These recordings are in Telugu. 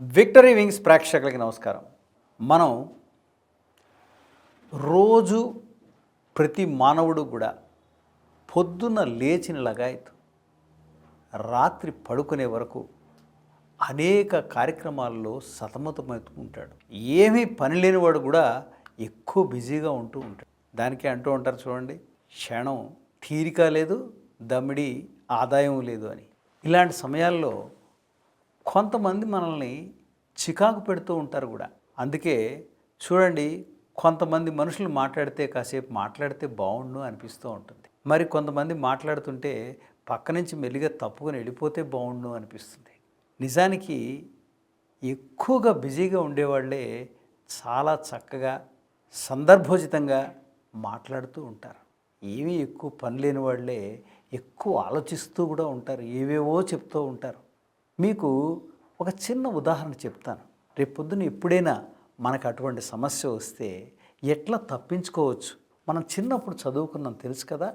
విక్టరీ వింగ్స్ ప్రేక్షకులకి నమస్కారం. మనం రోజు ప్రతి మానవుడు కూడా పొద్దున్న లేచిన లగాయతు రాత్రి పడుకునే వరకు అనేక కార్యక్రమాల్లో సతమతమవుతుంటాడు. ఏమీ పని లేనివాడు కూడా ఎక్కువ బిజీగా ఉంటూ ఉంటాడు. దానికి అంటూ ఉంటారు చూడండి క్షణం తీరిక లేదు దమ్మిడి ఆదాయం లేదు అని. ఇలాంటి సమయాల్లో కొంతమంది మనల్ని చికాకు పెడుతూ ఉంటారు కూడా. అందుకే చూడండి కొంతమంది మనుషులు మాట్లాడితే కాసేపు మాట్లాడితే బాగుండు అనిపిస్తూ ఉంటుంది. మరి కొంతమంది మాట్లాడుతుంటే పక్క నుంచి మెల్లిగా తప్పుకొని వెళ్ళిపోతే బాగుండు అనిపిస్తుంది. నిజానికి ఎక్కువగా బిజీగా ఉండేవాళ్ళే చాలా చక్కగా సందర్భోచితంగా మాట్లాడుతూ ఉంటారు. ఏమీ ఎక్కువ పని లేని వాళ్ళే ఎక్కువ ఆలోచిస్తూ కూడా ఉంటారు. ఏవేవో చెప్తూ ఉంటారు. మీకు ఒక చిన్న ఉదాహరణ చెప్తాను. రేపు ఎప్పుడైనా మనకు అటువంటి సమస్య వస్తే ఎట్లా తప్పించుకోవచ్చు? మనం చిన్నప్పుడు చదువుకున్నాం తెలుసు కదా?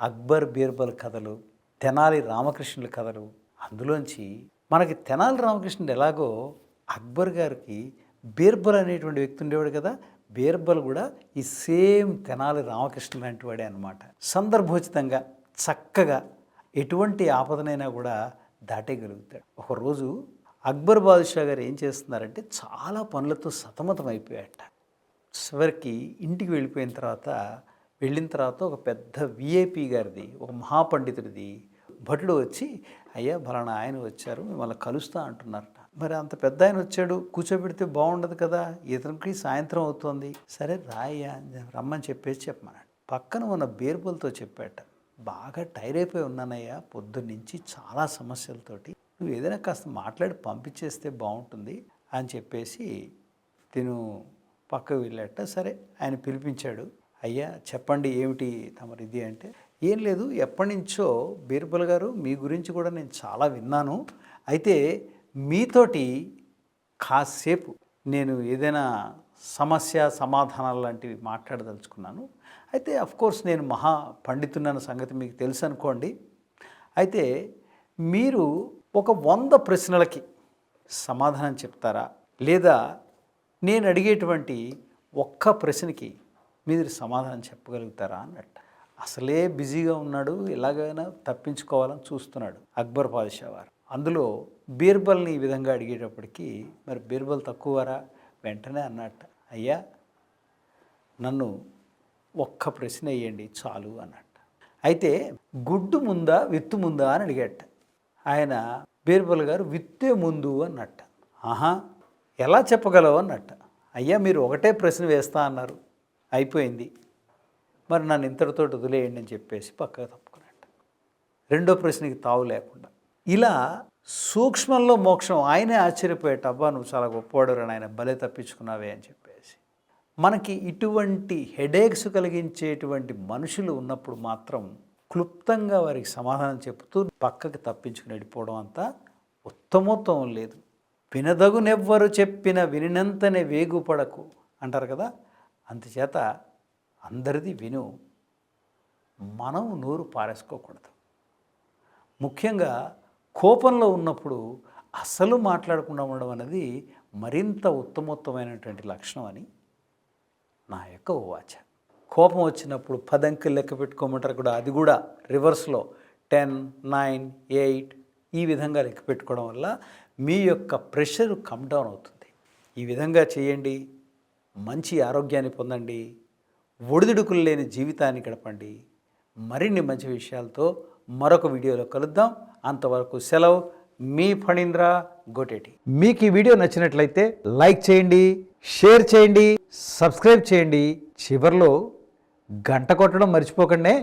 అక్బర్ బీర్బల్ కథలు తెనాలి రామకృష్ణుల కథలు. అందులోంచి మనకి తెనాలి రామకృష్ణుడు ఎలాగో అక్బర్ గారికి బీర్బల్ అనేటువంటి వ్యక్తి ఉండేవాడు కదా? బీర్బల్ కూడా ఈ సేమ్ తెనాలి రామకృష్ణ లాంటి వాడే అనమాట సందర్భోచితంగా చక్కగా ఎటువంటి ఆపదనైనా కూడా దాటేయగలుగుతాడు. ఒకరోజు అక్బర్ బాదుషా గారు ఏం చేస్తున్నారంటే చాలా పనులతో సతమతం అయిపోయాట చివరికి ఇంటికి వెళ్ళిపోయిన తర్వాత వెళ్ళిన తర్వాత ఒక పెద్ద విఐపి గారిది ఒక మహాపండితుడిది భటుడు వచ్చి అయ్యా ఫలానా ఆయన వచ్చారు మిమ్మల్ని కలుస్తా అంటున్నారట. మరి అంత పెద్ద ఆయన వచ్చాడు కూర్చోబెడితే బాగుండదు కదా ఇతనికి సాయంత్రం అవుతోంది. సరే రాయ్యా రమ్మని చెప్పేసి చెప్పమన్నాడు. పక్కన ఉన్న బీర్బుల్తో చెప్పాట. బాగా టైర్ అయిపోయి ఉన్నానయ్యా. పొద్దున్నుంచి చాలా సమస్యలతోటి నువ్వు ఏదైనా కాస్త మాట్లాడి పంపించేస్తే బాగుంటుంది అని చెప్పేసి తిను పక్కకు వెళ్ళాట. సరే ఆయన పిలిపించాడు. అయ్యా చెప్పండి ఏమిటి తమరు ఇది అంటే ఏం లేదు ఎప్పటి నుంచో బీర్బల్ గారు మీ గురించి కూడా నేను చాలా విన్నాను. అయితే మీతోటి కాసేపు నేను ఏదైనా సమస్య సమాధానాలు లాంటివి మాట్లాడదలుచుకున్నాను. అయితే కోర్స్ నేను మహా పండితున్న సంగతి మీకు తెలుసు అనుకోండి. అయితే మీరు ఒక వంద ప్రశ్నలకి సమాధానం చెప్తారా? లేదా నేను అడిగేటువంటి ఒక్క ప్రశ్నకి మీరు సమాధానం చెప్పగలుగుతారా అన్నట్టు. అసలే బిజీగా ఉన్నాడు ఎలాగైనా తప్పించుకోవాలని చూస్తున్నాడు అక్బర్ పాదుషా వారు. అందులో బీర్బల్ని ఈ విధంగా అడిగేటప్పటికి మరి బీర్బల్ తక్కువరా వెంటనే అన్నట్టు. అయ్యా నన్ను ఒక్క ప్రశ్న వేయండి చాలు అన్నట్టు. అయితే గుడ్డు ముందా విత్తు ముందా అని అడిగట. ఆయన బీర్బల్ గారు విత్తే ముందు అన్నట్ట. ఆహా ఎలా చెప్పగలవు అన్నట్ట. అయ్యా మీరు ఒకటే ప్రశ్న వేస్తా అన్నారు. అయిపోయింది. మరి నన్ను ఇంతటితో వదిలేయండి అని చెప్పేసి పక్కకు తప్పుకున్నట్ట రెండో ప్రశ్నకి తావు లేకుండా. ఇలా సూక్ష్మంలో మోక్షం ఆయనే ఆశ్చర్యపోయేట అబ్బా నువ్వు చాలా గొప్పవాడు ఆయన భలే తప్పించుకున్నావే అని చెప్పి మనకి ఇటువంటి హెడేక్స్ కలిగించేటువంటి మనుషులు ఉన్నప్పుడు మాత్రం క్లుప్తంగా వారికి సమాధానం చెప్తూ పక్కకి తప్పించుకుని వెళ్ళిపోవడం అంతా ఉత్తమోత్తమం లేదు. వినదగునెవ్వరు చెప్పిన వినినంతనే వేగుపడకు అంటారు కదా. అందుచేత అందరిది విను. మనం నోరు పారేసుకోకూడదు. ముఖ్యంగా కోపంలో ఉన్నప్పుడు అసలు మాట్లాడకుండా ఉండడం అనేది మరింత ఉత్తమోత్తమైనటువంటి లక్షణం అని నా యొక్క ఓవాచ కోపం వచ్చినప్పుడు పదంకి లెక్క పెట్టుకోమంటారు కూడా. అది కూడా రివర్స్లో టెన్ నైన్ ఎయిట్ ఈ విధంగా లెక్క పెట్టుకోవడం వల్ల మీ యొక్క ప్రెషర్ కమ్ డౌన్ అవుతుంది. ఈ విధంగా చేయండి. మంచి ఆరోగ్యాన్ని పొందండి. ఒడిదుడుకులు లేని జీవితాన్ని గడపండి. మరిన్ని మంచి విషయాలతో మరొక వీడియోలో కలుద్దాం. అంతవరకు సెలవు. మీ ఫణీంద్ర గోటేటి. మీకు ఈ వీడియో నచ్చినట్లయితే లైక్ చేయండి. షేర్ చేయండి సబ్స్క్రైబ్ చేయండి. చివరిలో గంట కొట్టడం మర్చిపోకండి.